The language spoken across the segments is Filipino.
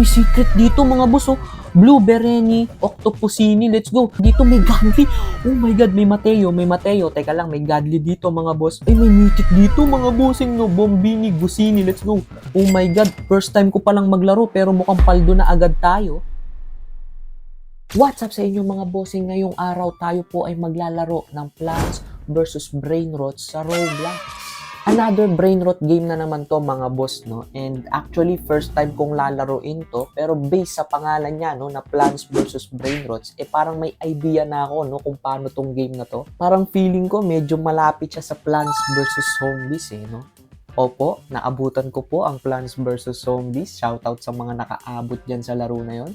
may secret dito mga boss oh. Blueberry, Octopusini, let's go. Dito may Godly. Oh my God, may Mateo, may Mateo. Teka lang, may Godly dito mga boss. Ay, may Mythic dito mga bossing no. Bombini, Gusini, let's go. Oh my God, first time ko palang maglaro pero mukhang paldo na agad tayo. What's up sa inyo mga bossing? Ngayong araw tayo po ay maglalaro ng Plants versus Brain Rot sa Roblox. Another brain rot game na naman to mga boss no and actually first time kong lalaroin to pero based sa pangalan niya no na Plants versus Brain Rots eh parang may idea na ako no kung paano tong game na to parang feeling ko medyo malapit siya sa Plants versus Zombies eh no Opo, naabutan ko po ang Plants vs. Zombies. Shoutout sa mga nakaabot dyan sa laro na yon.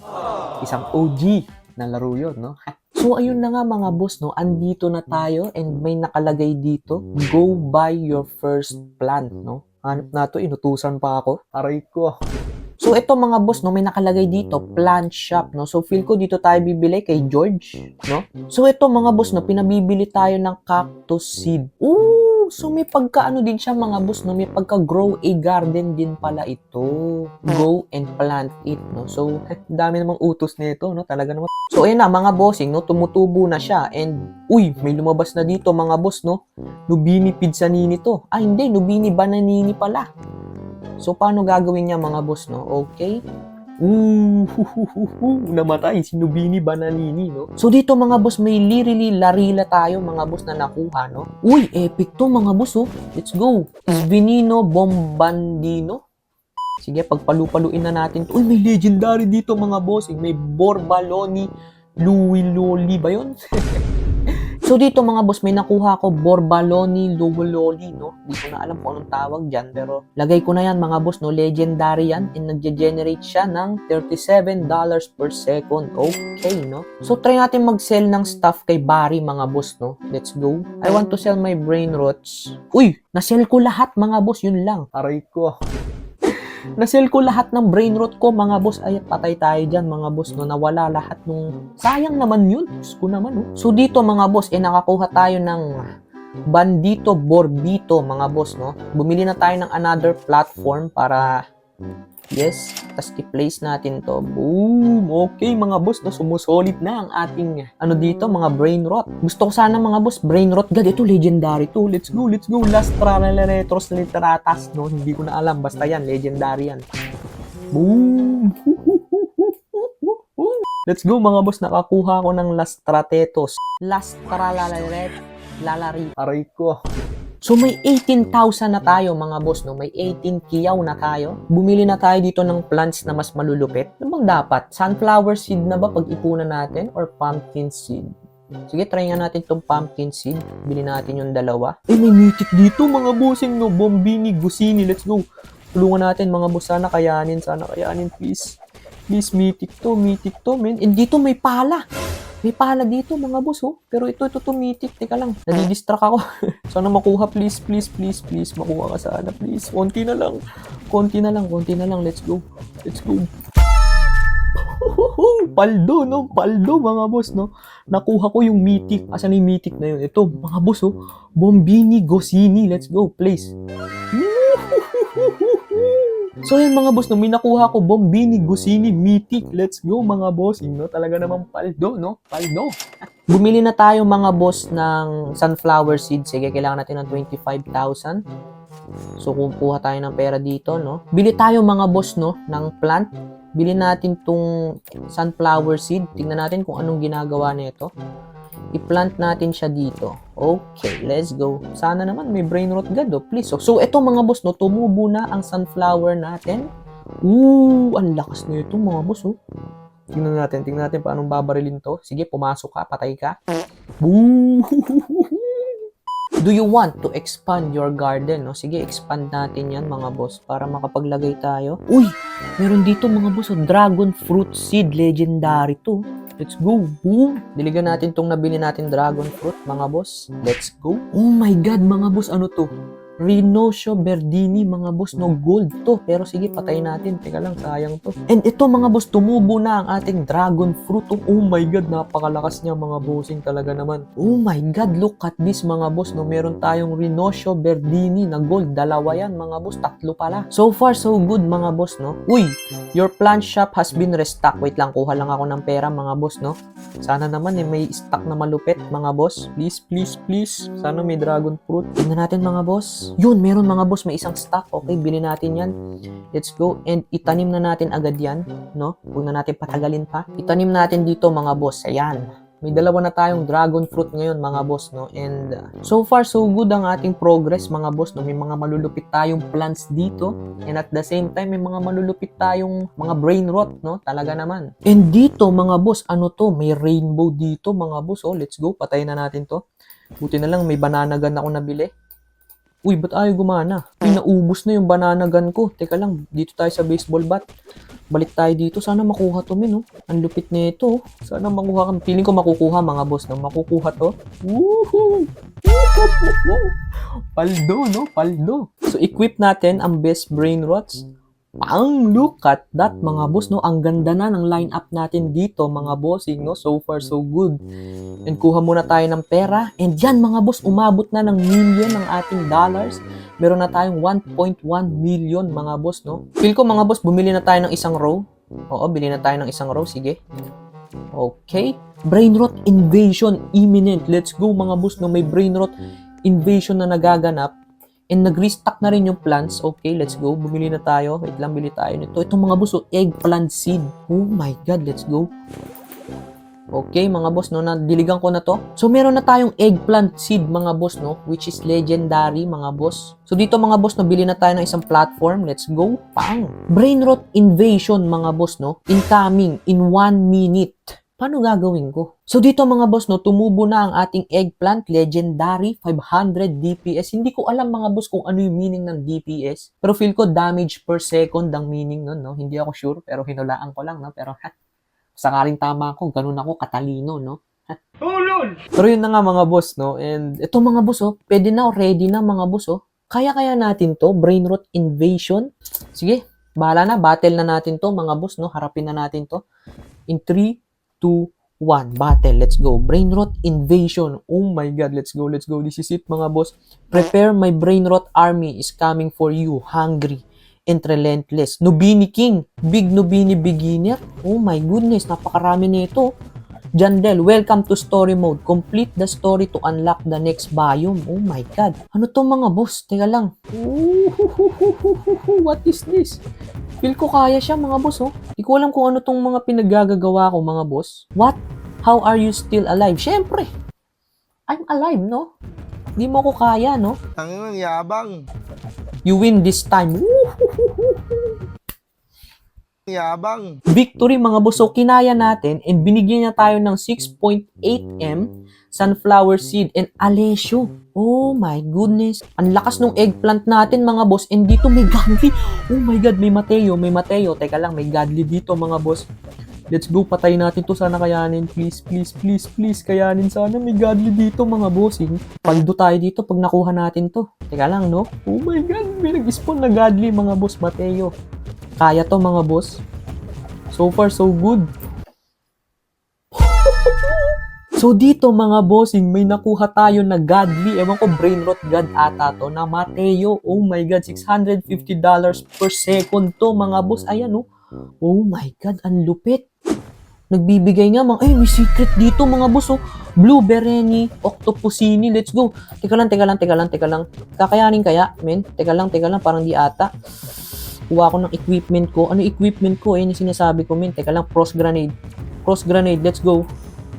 Isang OG na laro yun, no? So, ayun na nga mga boss, no? Andito na tayo and may nakalagay dito, go buy your first plant, no? Hanap na to, inutusan pa ako. Aray ko. So, ito mga boss, no, may nakalagay dito, plant shop, no? So, feel ko dito tayo bibili kay George, no? So, ito mga boss, no, pinabibili tayo ng cactus seed. Ooh! So, may pagka-ano din siya mga boss, no? May pagka-grow a garden din pala ito. Go and plant it, no? So, dami namang utos nito, no? Talaga naman. So, ayun na, mga bossing, no? Tumutubo na siya. And, uy, may lumabas na dito, mga boss, no? Nubini pizzanini to. Ah, hindi, nubini bananini pala. So, paano gagawin niya mga boss, no? Okay? Ooh, namatay si Nubini Bananini, no? So, dito mga boss, may literally larila tayo, mga boss, na nakuha, no? Uy, epic to, mga boss, oh. Let's go. Svinino Bombandino. Sige, pagpalupaluin na natin. to. Uy, may legendary dito, mga boss. May Borbaloni Luiloli ba yun? So dito mga boss, may nakuha ko Borbaloni Lowololi, no? Hindi ko na alam kung anong tawag dyan, pero lagay ko na yan mga boss, no? Legendary yan and nagge-generate siya ng $37 per second. Okay, no? So try natin mag-sell ng stuff kay Barry mga boss, no? Let's go. I want to sell my brain rots. Uy! Na-sell ko lahat mga boss, yun lang. Aray ko. Na-sell ko lahat ng brain rot ko, mga boss. Ay, patay tayo dyan, mga boss. No, nawala lahat nung... Sayang naman yun. Diyos ko naman, oh. So, dito, mga boss, eh, nakakuha tayo ng Bandito Borbito, mga boss, no? Bumili na tayo ng another platform para... Yes, tas i-place natin to. Boom! Okay, mga boss, no? Sumusolid na ang ating, ano dito, mga brain rot. Gusto ko sana, mga boss, brain rot. God, ito, legendary to. Let's go, let's go. Last Retros Literatas, no? Hindi ko na alam. Basta yan, legendary yan. Boom! Let's go, mga boss. Nakakuha ko ng Lastratetos. Lastralaret. Lalari. Aray ko. So may 18,000 na tayo mga boss, no? May 18 kiyaw na tayo. Bumili na tayo dito ng plants na mas malulupit. Ano bang dapat? Sunflower seed na ba pag-ipunan natin or pumpkin seed? Sige, try nga natin tong pumpkin seed. Bili natin yung dalawa. Eh, may mythic dito mga bossing, no? Bombini, Gusini, let's go. Tulungan natin mga boss. Sana kayanin, sana kayanin, please. Please, mythic to, mythic to, men. And dito may pala. May pala dito mga boss, oh. Pero ito, ito, tumitik. Teka lang, nadidistract ako. Sana makuha, please, please, please, please. Makuha ka sana, please. Konti na lang. Konti na lang, konti na lang. Let's go. Let's go. Paldo, no? Paldo, mga boss, no? Nakuha ko yung mythic. Asan yung mythic na yun? Ito, mga boss, oh. Bombini Gosini. Let's go, please. So yun mga boss, no, may nakuha ko Bombini, Gusini, Mythic. Let's go mga boss. No? Talaga namang paldo, no? Paldo. Bumili na tayo mga boss ng sunflower seed. Sige, kailangan natin ng 25,000. So kukuha tayo ng pera dito, no? Bili tayo mga boss, no, ng plant. Bili natin tong sunflower seed. Tingnan natin kung anong ginagawa nito. I-plant natin siya dito. Okay, let's go. Sana naman may brain rot god, oh, please. So, so ito mga boss, no, tumubo na ang sunflower natin. Ooh, ang lakas nito mga boss, oh. Tingnan natin, tingnan natin paano babarilin to. Sige, pumasok ka, patay ka. Do you want to expand your garden? No? Sige, expand natin yan mga boss para makapaglagay tayo. Uy, meron dito mga boss, oh, dragon fruit seed, legendary to. Let's go. Boom. Diligan natin tong nabili natin dragon fruit, mga boss. Let's go. Oh my God, mga boss, ano to? Rinocio Berdini, mga boss, no gold to. Pero sige, patayin natin. Teka lang, sayang to. And ito, mga boss, tumubo na ang ating dragon fruit. Oh, oh my God, napakalakas niya, mga bossing talaga naman. Oh my God, look at this, mga boss, no. Meron tayong Rinocio Berdini na gold. Dalawa yan, mga boss. Tatlo pala. So far, so good, mga boss, no. Uy, your plant shop has been restocked. Wait lang, kuha lang ako ng pera, mga boss, no. Sana naman, eh, may stock na malupit, mga boss. Please, please, please. Sana may dragon fruit. Tingnan natin, mga boss. Yun, meron mga boss, may isang stock. Okay, bilhin natin yan. Let's go. And itanim na natin agad yan, no? Huwag na natin patagalin pa. Itanim natin dito, mga boss. Ayan. May dalawa na tayong dragon fruit ngayon, mga boss, no? And uh, so far, so good ang ating progress, mga boss, no? May mga malulupit tayong plants dito. And at the same time, may mga malulupit tayong mga brain rot, no? Talaga naman. And dito, mga boss, ano to? May rainbow dito, mga boss. Oh, let's go. Patayin na natin to. Buti na lang, may banana gun ako nabili. Uy, ba't ayaw gumana? Uy, naubos na yung banana gun ko. Teka lang, dito tayo sa baseball bat. Balik tayo dito. Sana makuha to, min, oh. Ang lupit na ito. Sana makuha ka. Feeling ko makukuha, mga boss, no? Makukuha to. Woohoo! Paldo, no? Paldo. So, equip natin ang best brain rots. Ang look at that, mga boss, no? Ang ganda na ng lineup natin dito, mga bossing, no? So far, so good. And kuha muna tayo ng pera. And yan, mga boss, umabot na ng million ng ating dollars. Meron na tayong 1.1 million, mga boss, no? Feel ko, mga boss, bumili na tayo ng isang row. Oo, bili na tayo ng isang row. Sige. Okay. Brain rot invasion imminent. Let's go, mga boss, no? May brain rot invasion na nagaganap. And nag-restock na rin yung plants. Okay, let's go. Bumili na tayo. Wait lang, bili tayo nito. Ito mga boss, oh, eggplant seed. Oh my God, let's go. Okay, mga boss, no, nadiligan ko na to. So, meron na tayong eggplant seed, mga boss, no, which is legendary, mga boss. So, dito, mga boss, no, bili na tayo ng isang platform. Let's go. Pang! Brain rot invasion, mga boss, no, incoming in one minute. Paano gagawin ko? So dito mga boss, no, tumubo na ang ating eggplant, legendary, 500 DPS. Hindi ko alam mga boss kung ano yung meaning ng DPS. Pero feel ko damage per second ang meaning nun, no? Hindi ako sure, pero hinulaan ko lang, no? Pero ha, sakaling tama ako, ganun ako katalino, no? Tulol! Pero yun na nga mga boss, no? And ito mga boss, oh, pwede na, oh, ready na mga boss, oh. Kaya-kaya natin to, brain rot invasion. Sige, bahala na, battle na natin to mga boss, no? Harapin na natin to. In 3, 2, 1. Battle. Let's go. Brain rot invasion. Oh my god. Let's go. Let's go. This is it mga boss. Prepare my brain rot army is coming for you. Hungry and relentless. Nubini King. Big Nubini Beginner. Oh my goodness. Napakarami nito. Jandel, welcome to story mode. Complete the story to unlock the next biome. Oh my god. Ano to mga boss? Teka lang. Ooh, what is this? Feel ko kaya siya mga boss oh. Di ko alam kung ano tong mga pinaggagawa ko mga boss. What? How are you still alive? Siyempre. I'm alive, no? Di mo ko kaya, no? Ang yabang. You win this time. Woo! Yabang. Victory mga boss. So, kinaya natin and binigyan niya tayo ng 6.8M sunflower seed and alesyo. Oh my goodness. Ang lakas ng eggplant natin mga boss. And dito may godly. Oh my god, may Mateo, may Mateo. Teka lang, may godly dito mga boss. Let's go, patay natin to. Sana kayanin. Please, please, please, please. Kayanin sana. May godly dito mga bossing. Paldo tayo dito pag nakuha natin to. Teka lang, no? Oh my god, may nag-spawn na godly mga boss Mateo. Kaya to mga boss. So far, so good. So dito mga bossing, may nakuha tayo na godly, ewan ko brain rot god ata to, na Mateo. Oh my god, $650 per second to mga boss. Ayan oh. Oh my god, ang lupit. Nagbibigay nga mga, ay may secret dito mga boss oh. Blueberry, Octopusini, let's go. Teka lang, teka lang, teka lang, teka lang. Kakayanin kaya, men? Teka lang, teka lang, parang di ata. Kuha ko ng equipment ko. Ano equipment ko? Ayun yung sinasabi ko, men. Teka lang, cross grenade. Cross grenade, let's go.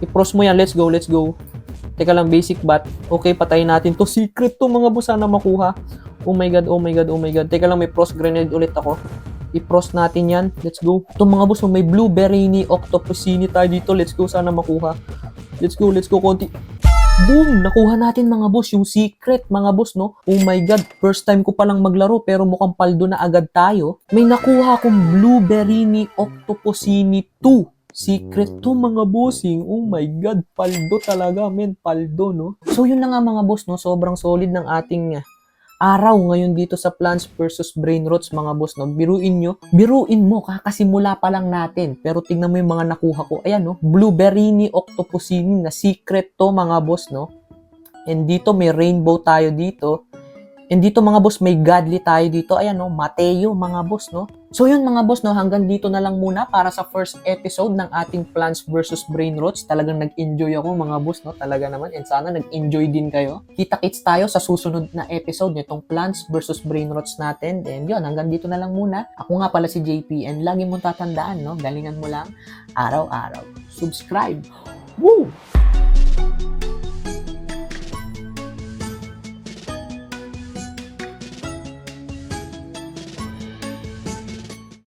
I-cross mo yan, let's go, let's go. Teka lang, basic bat. Okay, patayin natin to. Secret to mga boss, sana makuha. Oh my god, oh my god, oh my god. Teka lang, may cross grenade ulit ako. I-cross natin yan. Let's go. Ito mga boss, may blueberry ni octopusini tayo dito. Let's go, sana makuha. Let's go, let's go, konti. Boom! Nakuha natin mga boss yung secret mga boss no. Oh my god, first time ko palang maglaro pero mukhang paldo na agad tayo. May nakuha akong blueberry ni Octopusini 2. Secret to mga bossing. Oh my god, paldo talaga men, paldo no. So yun na nga mga boss no, sobrang solid ng ating araw ngayon dito sa Plants versus Brain Rots mga boss no. Biruin nyo, biruin mo kakasimula pa lang natin. Pero tingnan mo yung mga nakuha ko. Ayan no, Blueberry Octopusini na secret to mga boss no. And dito may rainbow tayo dito. And dito mga boss, may godly tayo dito. Ayan no, Mateo mga boss no. So yun mga boss no, hanggang dito na lang muna para sa first episode ng ating Plants versus Brain Rots. Talagang nag-enjoy ako mga boss no, talaga naman. And sana nag-enjoy din kayo. Kita-kits tayo sa susunod na episode nitong Plants versus Brain Rots natin. And yun, hanggang dito na lang muna. Ako nga pala si JP and lagi mong tatandaan no, galingan mo lang araw-araw. Subscribe. Woo!